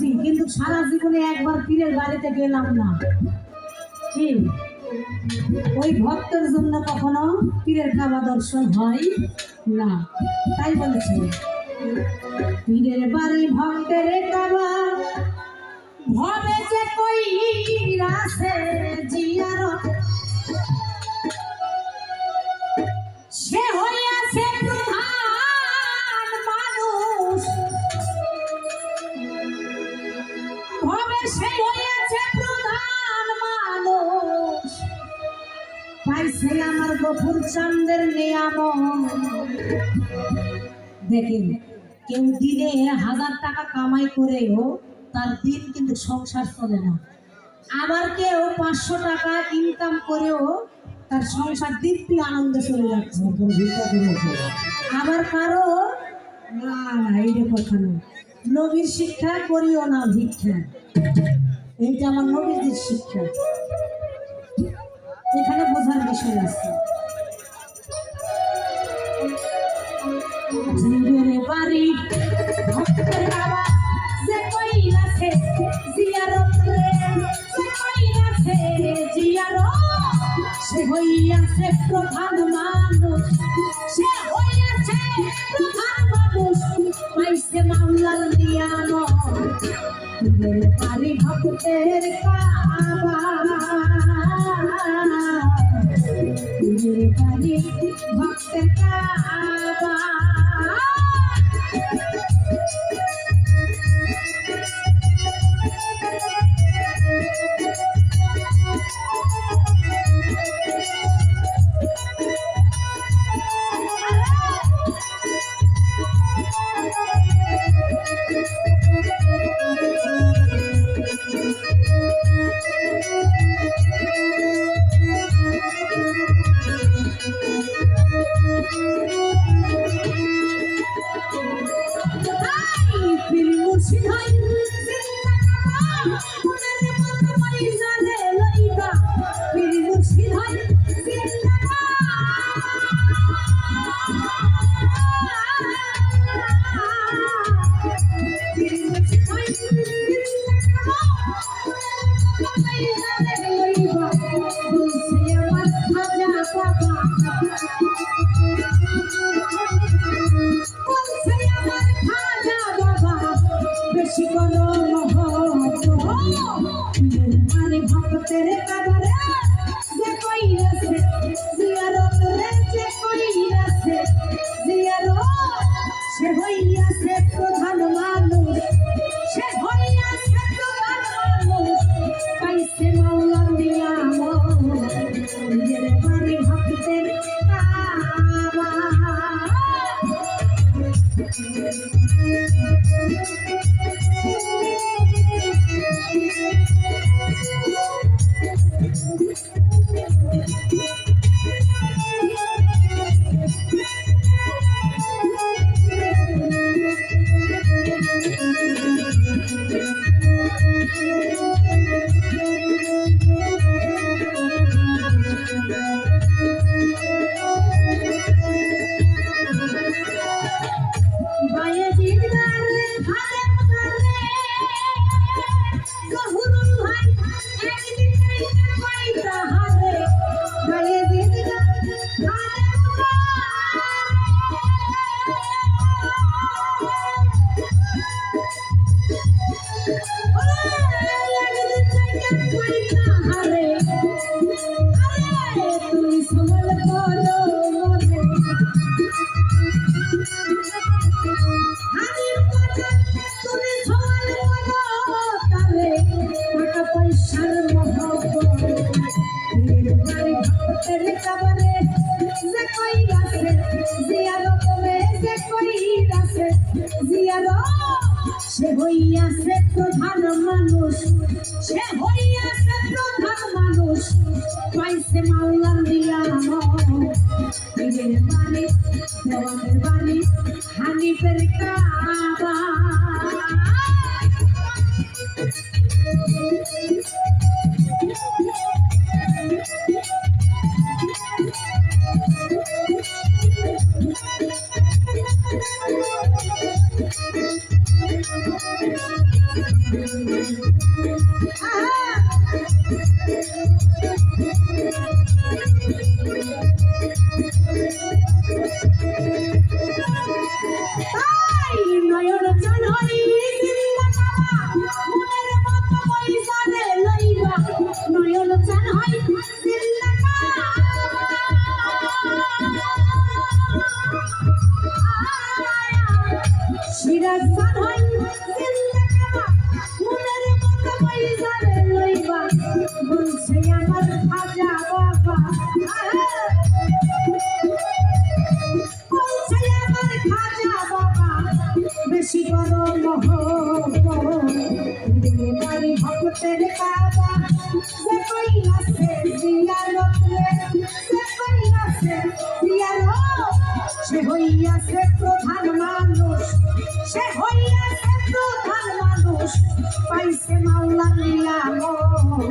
করছি কিন্তু সারা জীবনে একবার পীরের বাড়িতে গেলাম না। কি? ওই ভক্তের জন্য কখনো পীরের কাবা দর্শন হয় না। তাই বলেছে, পীরের বাড়ি ভক্তের কাবা ভবে যে কই রাসে জিয়ারত ভবে প্রধান মানুষ। পাইছে আমার গফুর চান্দের নিয়ামক দেখেন, কেউ দিনে হাজার টাকা কামাই করেও তার দিন কিন্তু সংসার চলে না। আবার কেউ পাঁচশো টাকা ইনকাম করেও তার সংসার দিব্যি আনন্দে চলে যাচ্ছে। আবার কারও, না না এইটা কথা না। নবীর শিক্ষা করিও না ভিক্ষা। এইটা আমার নবীর শিক্ষা। এখানে বোঝার বিষয় আছে। যে জিয়ারত সে হইয়াছে প্রধান মানুষ জিরে বাড়ি ভক্তের কাবা বেশি কোনো মানে ভক্তের কাবারে প্রধান মানুষ। সে হইয়াছে প্রধান মানুষ। পাইছে মাল্লান দিয়া পীরের সে হইয়াছে প্রধান মানুষ সে হইয়াছে প্রধান মানুষ পাইছে মাওলা নিয়ামত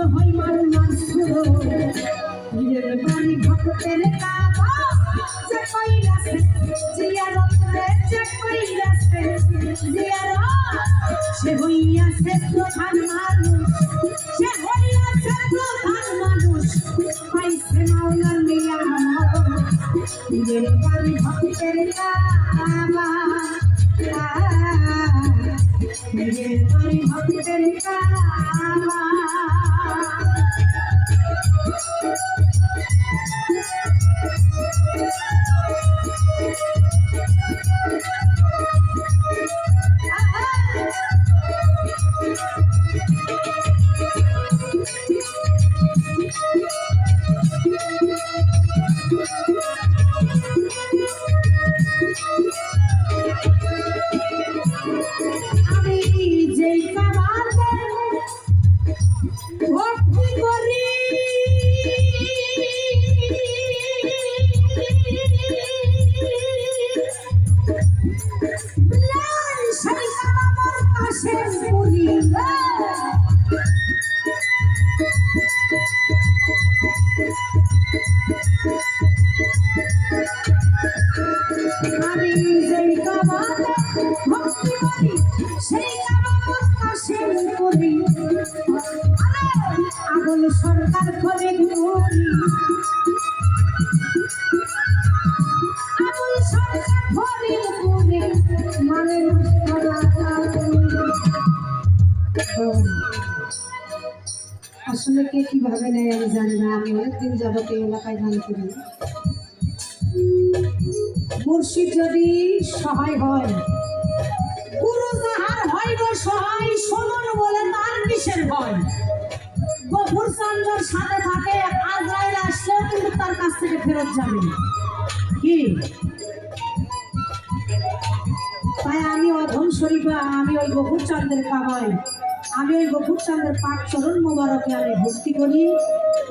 সেই তো হয় নিজের বাড়ি ভক্তের কাবা, যে কইরাছে জিয়ারত রে যে কইরাছে জিয়ারত সে হইয়াছে প্রধান মানুষ, সে হইয়াছে প্রধান মানুষ, পাইছে মাওলার নিয়ামত নিজের বাড়ি ভক্তের কাবা আসলে কে কীভাবে নেয় আমি জানি না, আমি অনেকদিন যাবত এই এলাকায় ধান করি। মুর্শিদ যদি সহায় হয় সহায় শোনন বলে তার কিসের ভয়? গফুর চান্দার সাথে থাকে আজরাইল আসলেও কিন্তু তার কাছ থেকে ফেরত যাবে কি? তাই আমি অধম শরীফা, আমি ওই গফুর চাঁদের কামাই আমি ওই গফুর চাঁদের পাক চরণ মোবারকে আমি ভক্তি করি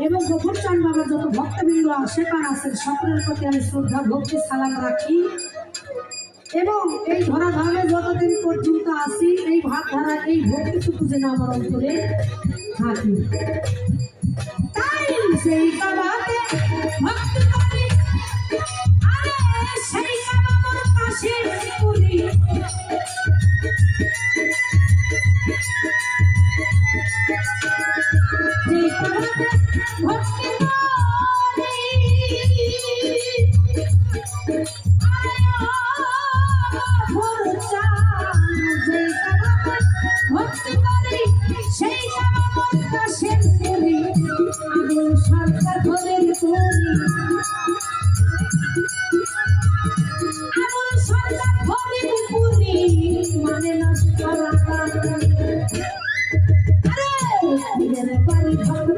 এবং গফুর চাঁদ বাবার যত ভক্তবৃন্দ সেখানে আছেন সকলের প্রতি আমি শ্রদ্ধা, ভক্তি, সালাম রাখি। এবং এই ধরা ধামে যতদিন পর্যন্ত আসি, এই ভাত ধারা এই ভক্তিটুকু যেন আমার অন্তরে থাকি। তাই সেই কাবাতে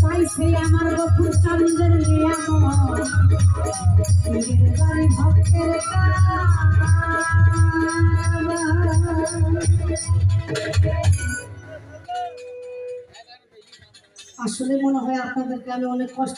পাইছে আমার গফুর চন্দ্রের নিয়ামত। বাড়ি ভক্তের আসলে মনে হয় আপনাদেরকে আমি অনেক কষ্ট